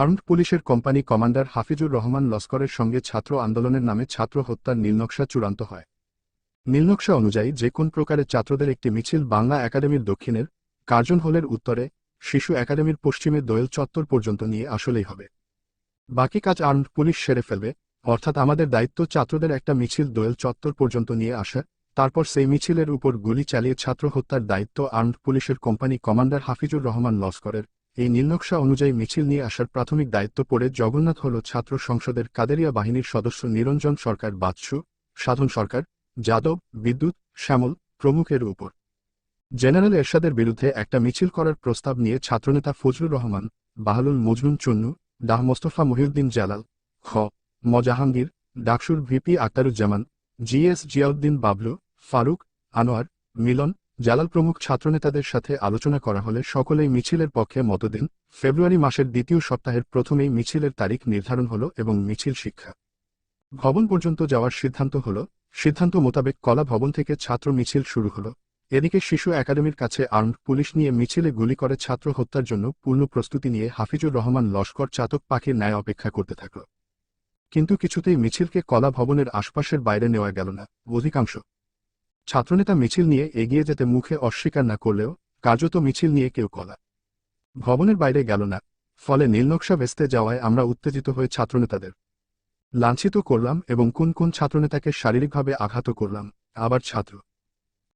Armed পুলিশের company commander Hafizur Rahman লস্করের সঙ্গে ছাত্র আন্দোলনের নামে ছাত্র হত্যার নীলনকশা চূড়ান্ত হয়। নীলনকশা অনুযায়ী যে কোন প্রকারের ছাত্রদের একটি মিছিল বাংলা একাডেমির দক্ষিণের কার্জন হলের উত্তরে, শিশু একাডেমির পশ্চিমে দোয়েল চত্বর পর্যন্ত নিয়ে আসলেই হবে। বাকি কাজ আর্মড পুলিশ সেরে ফেলবে, অর্থাৎ আমাদের দায়িত্ব ছাত্রদের একটা মিছিল দোয়েল চত্বর পর্যন্ত নিয়ে আসা, তারপর সেই মিছিলের উপর গুলি চালিয়ে ছাত্র হত্যার দায়িত্ব আর্মড পুলিশের কোম্পানি কমান্ডার হাফিজুর রহমান লস্করের। এই নীলনকশা অনুযায়ী মিছিল নিয়ে আসার প্রাথমিক দায়িত্ব পড়ে জগন্নাথ হল ছাত্র সংসদের কাদেরিয়া বাহিনীর সদস্য নিরঞ্জন সরকার বাদশু সাধন সরকার, যাদব, বিদ্যুৎ, শ্যামল, প্রমুখের উপর। জেনারেল এরশাদের বিরুদ্ধে একটা মিছিল করার প্রস্তাব নিয়ে ছাত্রনেতা ফজলুর রহমান, বাহালুল মজনুন চুন্নু, ডাহ মোস্তফা মহিউদ্দিন জালাল, খ ম জাহাঙ্গীর ডাকসুর ভিপি আক্তারুজ্জামান জিএস জিয়াউদ্দিন বাবলু, ফারুক, আনোয়ার, মিলন জালাল প্রমুখ ছাত্রনেতাদের সাথে আলোচনা করা হলে সকলেই মিছিলের পক্ষে মত দেন ফেব্রুয়ারি মাসের দ্বিতীয় সপ্তাহের প্রথমেই মিছিলের তারিখ নির্ধারণ হল এবং মিছিল শিক্ষা ভবন পর্যন্ত যাওয়ার সিদ্ধান্ত হল। সিদ্ধান্ত মোতাবেক কলা ভবন থেকে ছাত্র মিছিল শুরু হল। এদিকে শিশু একাডেমির কাছে আর্মড পুলিশ নিয়ে মিছিলে গুলি করে ছাত্র হত্যার জন্য পূর্ণ প্রস্তুতি নিয়ে হাফিজুর রহমান লস্কর চাতক পাখির ন্যায় অপেক্ষা করতে থাকল। কিন্তু কিছুতেই মিছিলকে কলা ভবনের আশপাশের বাইরে নেওয়া গেল না। অধিকাংশ ছাত্রনেতা মিছিল নিয়ে এগিয়ে যেতে মুখে অস্বীকার না করলেও কার্যত মিছিল নিয়ে কেউ কলা। ভবনের বাইরে গেল না, ফলে নীলনকশা ভেস্তে যাওয়ায় আমরা উত্তেজিত হয়ে ছাত্রনেতাদের লাঞ্ছিত করলাম এবং কোন কোন ছাত্রনেতাকে শারীরিকভাবে আঘাত করলাম, আবার ছাত্র।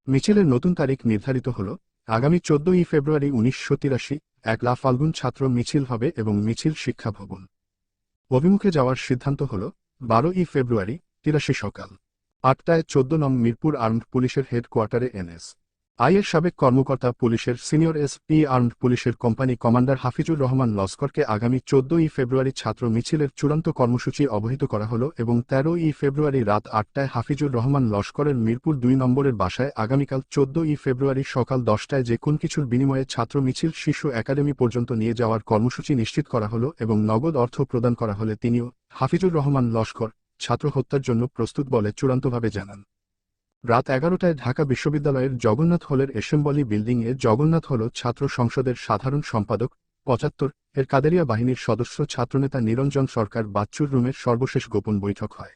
মিছিলের নতুন তারিখ নির্ধারিত হল, আগামী চোদ্দই ফেব্রুয়ারি উনিশশো তিরাশি একলা ফাল্গুন ছাত্র মিছিল হবে এবং মিছিল শিক্ষা ভবন। অভিমুখে যাওয়ার সিদ্ধান্ত হল, বারোই ফেব্রুয়ারি তিরাশি সকাল। আটটায় চোদ্দ নং মিরপুর আর্মড পুলিশের হেডকোয়ার্টারে এনএস। আইয়ের সাবেক কর্মকর্তা পুলিশের সিনিয়র এস পি আর্মড পুলিশের কোম্পানি কমান্ডার হাফিজুর রহমান লস্করকে আগামী চোদ্দই ফেব্রুয়ারি ছাত্র মিছিলের চূড়ান্ত কর্মসূচি অবহিত করা হল এবং তেরোই ফেব্রুয়ারি রাত আটটায় হাফিজুর রহমান লস্করের মিরপুর দুই নম্বরের বাসায় আগামীকাল চোদ্দই ফেব্রুয়ারি সকাল দশটায় যে কোন কিছুর বিনিময়ে ছাত্র মিছিল শিশু একাডেমি পর্যন্ত নিয়ে যাওয়ার কর্মসূচি নিশ্চিত করা হল এবং নগদ অর্থ প্রদান করা হলে তিনিও হাফিজুর রহমান লস্কর ছাত্র হত্যার জন্য প্রস্তুত বলে চূড়ান্তভাবে জানান। রাত এগারোটায় ঢাকা বিশ্ববিদ্যালয়ের জগন্নাথ হলের এসেম্বলি বিল্ডিংয়ে জগন্নাথ হল ছাত্র সংসদের সাধারণ সম্পাদক পঁচাত্তর, এর কাদেরিয়া বাহিনীর সদস্য ছাত্রনেতা নিরঞ্জন সরকার বাচ্চুর রুমের সর্বশেষ গোপন বৈঠক হয়।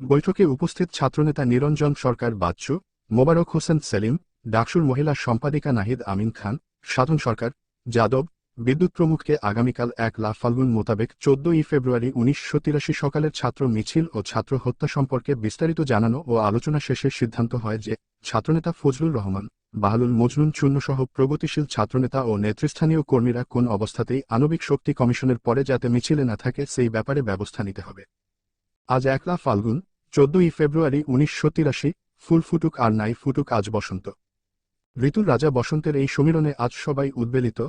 বৈঠকে উপস্থিত ছাত্রনেতা নিরঞ্জন সরকার বাচ্চু, মোবারক হোসেন সেলিম, ডাকসুর মহিলা সম্পাদিকা নাহিদ আমিন খান, সাধন সরকার, যাদব বিদ্যুৎ প্রমুখকে আগামীকাল এক লাফ ফাল্গুন মোতাবেক চোদ্দই ফেব্রুয়ারি উনিশশো তিরাশি সকালের ছাত্র মিছিল ও ছাত্র হত্যা সম্পর্কে বিস্তারিত জানানো ও আলোচনা শেষে সিদ্ধান্ত হয় যে, ছাত্রনেতা ফজলুর রহমান বাহালুল মজনুন চূর্ণসহ প্রগতিশীল ছাত্রনেতা ও নেতৃস্থানীয় কর্মীরা কোন অবস্থাতেই আণবিক শক্তি কমিশনের পরে যাতে মিছিলে না থাকে সেই ব্যাপারে ব্যবস্থা নিতে হবে। আজ একলা ফাল্গুন চোদ্দই ফেব্রুয়ারি উনিশশো তিরাশি, ফুল ফুটুক আর নাই ফুটুক আজ বসন্ত। ঋতুর রাজা বসন্তের এই সমীরণে আজ সবাই উদ্বেলিত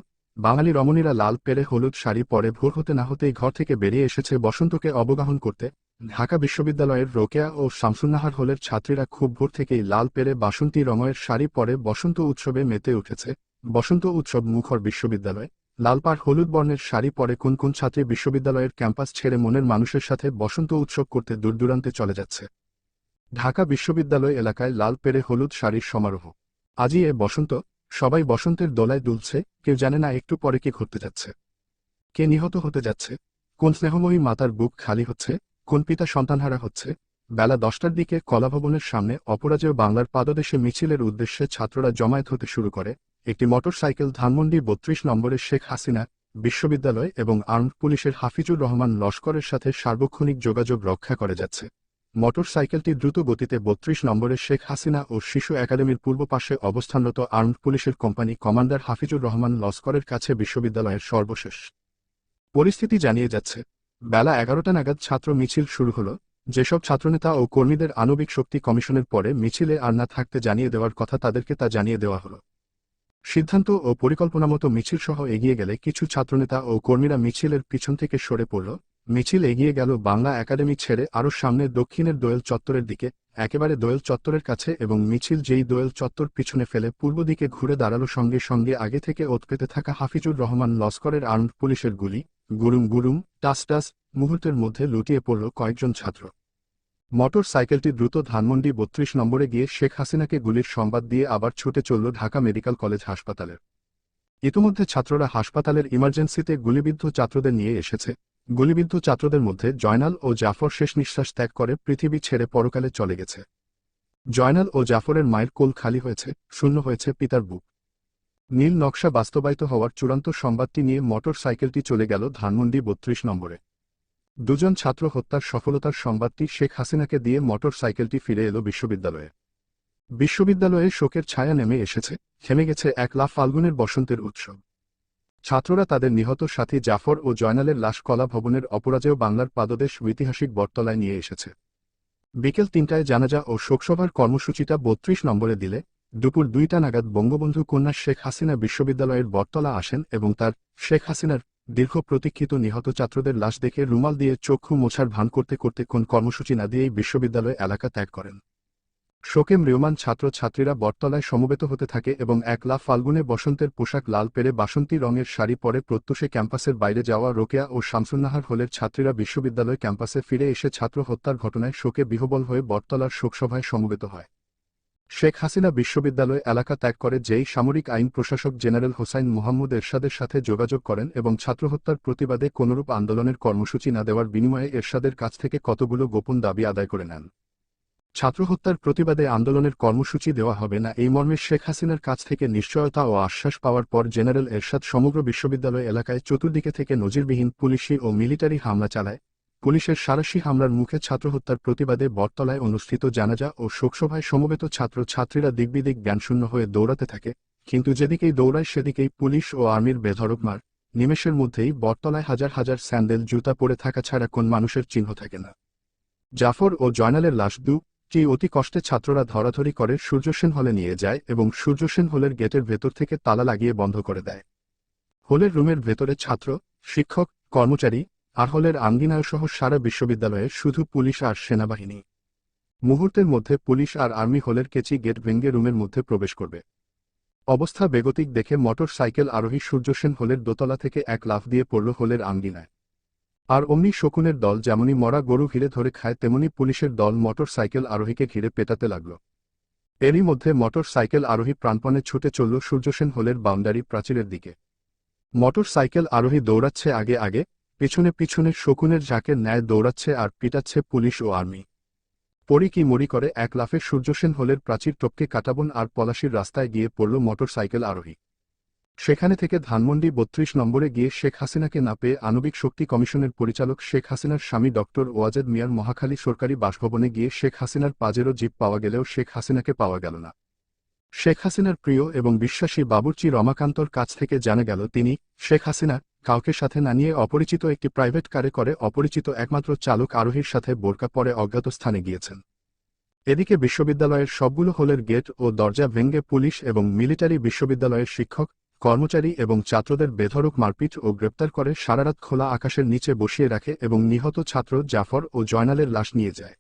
বাঙালি রমণীরা লাল পেরে হলুদ শাড়ি পরে ভোর হতে না হতেই ঘর থেকে বেরিয়ে এসেছে বসন্তকে অবগাহন করতে। ঢাকা বিশ্ববিদ্যালয়ের রোকেয়া ও শামসুন্নাহার হলের ছাত্রীরা খুব ভোর থেকেই লাল পেরে বাসন্তী রঙের শাড়ি পরে বসন্ত উৎসবে মেতে উঠেছে। বসন্ত উৎসব মুখর বিশ্ববিদ্যালয়। লালপাড় হলুদ বর্ণের শাড়ি পরে কোন কোন ছাত্রী বিশ্ববিদ্যালয়ের ক্যাম্পাস ছেড়ে মনের মানুষের সাথে বসন্ত উৎসব করতে দূরদূরান্তে চলে যাচ্ছে। ঢাকা বিশ্ববিদ্যালয় এলাকায় লাল পেরে হলুদ শাড়ির সমারোহ। আজই এ বসন্ত সবাই বসন্তের দোলায় দুলছে, কেউ জানে না একটু পরে কে ঘটতে যাচ্ছে। কে নিহত হতে যাচ্ছে? কোন স্নেহময়ী মাতার বুক খালি হচ্ছে? কোন পিতা সন্তানহারা হচ্ছে? বেলা দশটার দিকে কলাভবনের সামনে অপরাজেয় বাংলার পাদদেশে মিছিলের উদ্দেশ্যে ছাত্ররা জমায়েত হতে শুরু করে। একটি মোটরসাইকেল ধানমন্ডি বত্রিশ নম্বরের শেখ হাসিনা বিশ্ববিদ্যালয় এবং আর্মড পুলিশের হাফিজুর রহমান লস্করের সাথে সার্বক্ষণিক যোগাযোগ রক্ষা করে যাচ্ছে। মোটরসাইকেলটি দ্রুত গতিতে বত্রিশ নম্বরের শেখ হাসিনা ও শিশু একাডেমির পূর্ব পাশে অবস্থানরত আর্মড পুলিশের কোম্পানি কমান্ডার হাফিজুর রহমান লস্করের কাছে বিশ্ববিদ্যালয়ের সর্বশেষ। পরিস্থিতি জানিয়ে যাচ্ছে। বেলা এগারোটা নাগাদ ছাত্র মিছিল শুরু হল। যেসব ছাত্রনেতা ও কর্মীদের আণবিক শক্তি কমিশনের পরে মিছিলে আর না থাকতে জানিয়ে দেওয়ার কথা তাদেরকে তা জানিয়ে দেওয়া হল। সিদ্ধান্ত ও পরিকল্পনা মতো মিছিল সহ এগিয়ে গেলে কিছু ছাত্রনেতা ও কর্মীরা মিছিলের পিছন থেকে সরে পড়ল। মিছিল এগিয়ে গেল বাংলা একাডেমি ছেড়ে আরও সামনে দক্ষিণের দোয়েল চত্বরের দিকে, একেবারে দোয়েল চত্বরের কাছে এবং মিছিল যেই দোয়েল চত্বর পিছনে ফেলে পূর্ব দিকে ঘুরে দাঁড়াল সঙ্গে সঙ্গে আগে থেকে ওত পেতে থাকা হাফিজুর রহমান লস্করের আর্মড পুলিশের গুলি, গুরুম গুরুম, টাস টাস, মুহূর্তের মধ্যে লুটিয়ে পড়ল কয়েকজন ছাত্র। মোটর সাইকেলটি দ্রুত ধানমন্ডি বত্রিশ নম্বরে গিয়ে শেখ হাসিনাকে গুলির সংবাদ দিয়ে আবার ছুটে চলল ঢাকা মেডিকেল কলেজ হাসপাতালের ইতোমধ্যে ছাত্ররা হাসপাতালের ইমার্জেন্সিতে গুলিবিদ্ধ ছাত্রদের নিয়ে এসেছে। গুলিবিদ্ধ ছাত্রদের মধ্যে জয়নাল ও জাফর শেষ নিঃশ্বাস ত্যাগ করে পৃথিবী ছেড়ে পরকালে চলে গেছে। জয়নাল ও জাফরের মায়ের কোল খালি হয়েছে, শূন্য হয়েছে পিতার বুক। নীল নকশা বাস্তবায়িত হওয়ার চূড়ান্ত সংবাদটি নিয়ে মোটর সাইকেলটি চলে গেল ধানমন্ডি বত্রিশ নম্বরে। দুজন ছাত্র হত্যার সফলতার সংবাদটি শেখ হাসিনাকে দিয়ে মোটর সাইকেলটি ফিরে এলো বিশ্ববিদ্যালয়ে। বিশ্ববিদ্যালয়ে শোকের ছায়া নেমে এসেছে, থেমে গেছে এক লাফ ফাল্গুনের বসন্তের উৎসব। ছাত্ররা তাদের নিহত সাথী জাফর ও জয়নালের লাশ কলা ভবনের অপরাজেয় বাংলার পাদদেশ ঐতিহাসিক বটতলায় নিয়ে এসেছে। বিকেল তিনটায় জানাজা ও শোকসভার কর্মসূচিটা বত্রিশ নম্বরে দিলে দুপুর দুইটা নাগাদ বঙ্গবন্ধু কন্যা শেখ হাসিনা বিশ্ববিদ্যালয়ের বটতলা আসেন এবং তার শেখ হাসিনার দীর্ঘ প্রতীক্ষিত নিহত ছাত্রদের লাশ দেখে রুমাল দিয়ে চক্ষু মোছার ভান করতে করতে কোন কর্মসূচি না দিয়েই বিশ্ববিদ্যালয় এলাকা ত্যাগ করেন। শোকে ম্রিয়মান ছাত্র ছাত্রীরা বটতলায় সমবেত হতে থাকে এবং এক লাফ ফাল্গুনে বসন্তের পোশাক লাল পেরে বাসন্তী রঙের শাড়ি পরে প্রত্যুষে ক্যাম্পাসের বাইরে যাওয়া রোকেয়া ও শামসুন্নাহার হলের ছাত্রীরা বিশ্ববিদ্যালয় ক্যাম্পাসে ফিরে এসে ছাত্র হত্যার ঘটনায় শোকে বিহবল হয়ে বটতলার শোকসভায় সমবেত হয়। শেখ হাসিনা বিশ্ববিদ্যালয় এলাকা ত্যাগ করে যেই সামরিক আইন প্রশাসক জেনারেল হোসাইন মোহাম্মদ এরশাদের সাথে যোগাযোগ করেন এবং ছাত্রহত্যার প্রতিবাদে কোনরূপ আন্দোলনের কর্মসূচি না দেওয়ার বিনিময়ে এরশাদের কাছ থেকে কতগুলো গোপন দাবি আদায় করে নেন। ছাত্রহত্যার প্রতিবাদে আন্দোলনের কর্মসূচি দেওয়া হবে না এই মর্মে শেখ হাসিনার কাছ থেকে নিশ্চয়তা ও আশ্বাস পাওয়ার পর জেনারেল এরশাদ সমগ্র বিশ্ববিদ্যালয় এলাকায় চতুর্দিকে থেকে নজিরবিহীন পুলিশি ও মিলিটারি হামলা চালায়। পুলিশের সারাশি হামলার মুখে ছাত্রহত্যার প্রতিবাদে বটতলায় অনুষ্ঠিত জানাজা ও শোকসভায় সমবেত ছাত্র ছাত্রীরা দিগ্বিদিক জ্ঞানশূন্য হয়ে দৌড়াতে থাকে, কিন্তু যেদিকেই দৌড়ায় সেদিকেই পুলিশ ও আর্মির বেধড়ক মার। নিমেষের মধ্যেই বটতলায় হাজার হাজার স্যান্ডেল, জুতা পরে থাকা ছাড়া কোন মানুষের চিহ্ন থাকে না। জাফর ও জয়নালের লাশ দু টি অতি কষ্টে ছাত্ররা ধরাধরি করে সূর্যসেন হলে নিয়ে যায় এবং সূর্যসেন হলের গেটের ভেতর থেকে তালা লাগিয়ে বন্ধ করে দেয়। হলের রুমের ভেতরে ছাত্র, শিক্ষক, কর্মচারী, আর হলের আঙ্গিনায়সহ সারা বিশ্ববিদ্যালয়ে শুধু পুলিশ আর সেনাবাহিনী। মুহূর্তের মধ্যে পুলিশ আর আর্মি হলের কেচি গেট ভেঙ্গে রুমের মধ্যে প্রবেশ করবে। অবস্থা বেগতিক দেখে মোটর সাইকেল আরোহী সূর্যসেন হলের দোতলা থেকে এক লাফ দিয়ে পড়ল হলের আঙ্গিনায়। আর অমনি শকুনের দল যেমনি মরা গরু ঘিরে ধরে খায়, তেমনি পুলিশের দল মোটর সাইকেল আরোহীকে ঘিরে পেটাতে লাগল। এরই মধ্যে মোটর সাইকেল আরোহী প্রাণপণে ছুটে চলল সূর্যসেন হলের বাউন্ডারি প্রাচীরের দিকে। মোটর সাইকেল আরোহী দৌড়াচ্ছে আগে আগে, পিছনে পিছনে শকুনের ঝাঁকের ন্যায় দৌড়াচ্ছে আর পিটাচ্ছে পুলিশ ও আর্মি। পরি কি মরি করে, এক লাফে সূর্যসেন হলের প্রাচীর টপকে কাটাবন আর পলাশির রাস্তায় গিয়ে পড়ল মোটর সাইকেল আরোহী। সেখানে থেকে ধানমন্ডি বত্রিশ নম্বরে গিয়ে শেখ হাসিনাকে না পেয়ে আণবিক শক্তি কমিশনের পরিচালক শেখ হাসিনার স্বামী ডক্টর ওয়াজেদ মিয়ার মহাখালী সরকারি বাসভবনে গিয়ে শেখ হাসিনার পাজেরও জিপ পাওয়া গেলেও শেখ হাসিনাকে পাওয়া গেল না। শেখ হাসিনার প্রিয় এবং বিশ্বাসী বাবুর্চি রমাকান্তর কাছ থেকে জানা গেল তিনি, শেখ হাসিনা, কাউকে সাথে না নিয়ে অপরিচিত একটি প্রাইভেট কারে করে অপরিচিত একমাত্র চালক আরোহীর সাথে বোরকা পরে অজ্ঞাত স্থানে গিয়েছেন। এদিকে বিশ্ববিদ্যালয়ের সবগুলো হলের গেট ও দরজা ভেঙ্গে পুলিশ এবং মিলিটারি বিশ্ববিদ্যালয়ের শিক্ষক কর্মচারী এবং ছাত্রদের বেধড়ক মারপিট ও গ্রেপ্তার করে সারারাত খোলা আকাশের নিচে বসিয়ে রাখে এবং নিহত ছাত্র জাফর ও জয়নালের লাশ নিয়ে যায়।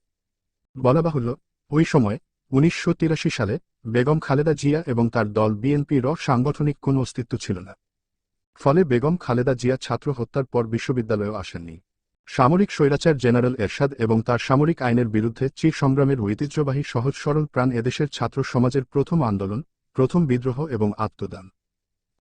বলা বাহুল্য, ওই সময় উনিশশো তিরাশি সালে বেগম খালেদা জিয়া এবং তার দল বিএনপির সাংগঠনিক কোনো অস্তিত্ব ছিল না। ফলে বেগম খালেদা জিয়া ছাত্র হত্যার পর বিশ্ববিদ্যালয়েও আসেননি। সামরিক স্বৈরাচার জেনারেল এরশাদ এবং তার সামরিক আইনের বিরুদ্ধে চির সংগ্রামের ঐতিহ্যবাহী সহজ সরল প্রাণ এদেশের ছাত্র সমাজের প্রথম আন্দোলন, প্রথম বিদ্রোহ এবং আত্মদান।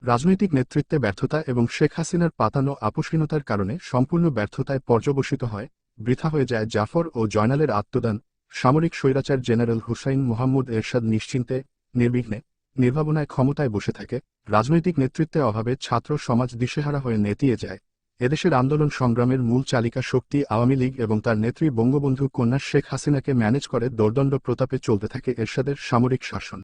রাজনৈতিক নেতৃত্বে ব্যর্থতা এবং শেখ হাসিনার পাতানো আপোষহীনতার কারণে সম্পূর্ণ ব্যর্থতায় পর্যবসিত হয়, বৃথা হয়ে যায় জাফর ও জয়নালের আত্মদান, সামরিক স্বৈরাচার জেনারেল হুসাইন মোহাম্মদ এরশাদ নিশ্চিন্তে, নির্বিঘ্নে, নির্ভাবনায় ক্ষমতায় বসে থাকে, রাজনৈতিক নেতৃত্বে অভাবে ছাত্র সমাজ দিশেহারা হয়ে নেতিয়ে যায়, এদেশের আন্দোলন সংগ্রামের মূল চালিকা শক্তি আওয়ামী লীগ এবং তার নেত্রী বঙ্গবন্ধু কন্যা শেখ হাসিনাকে ম্যানেজ করে দোর্দণ্ড প্রতাপে চলতে থাকে এরশাদের সামরিক শাসন।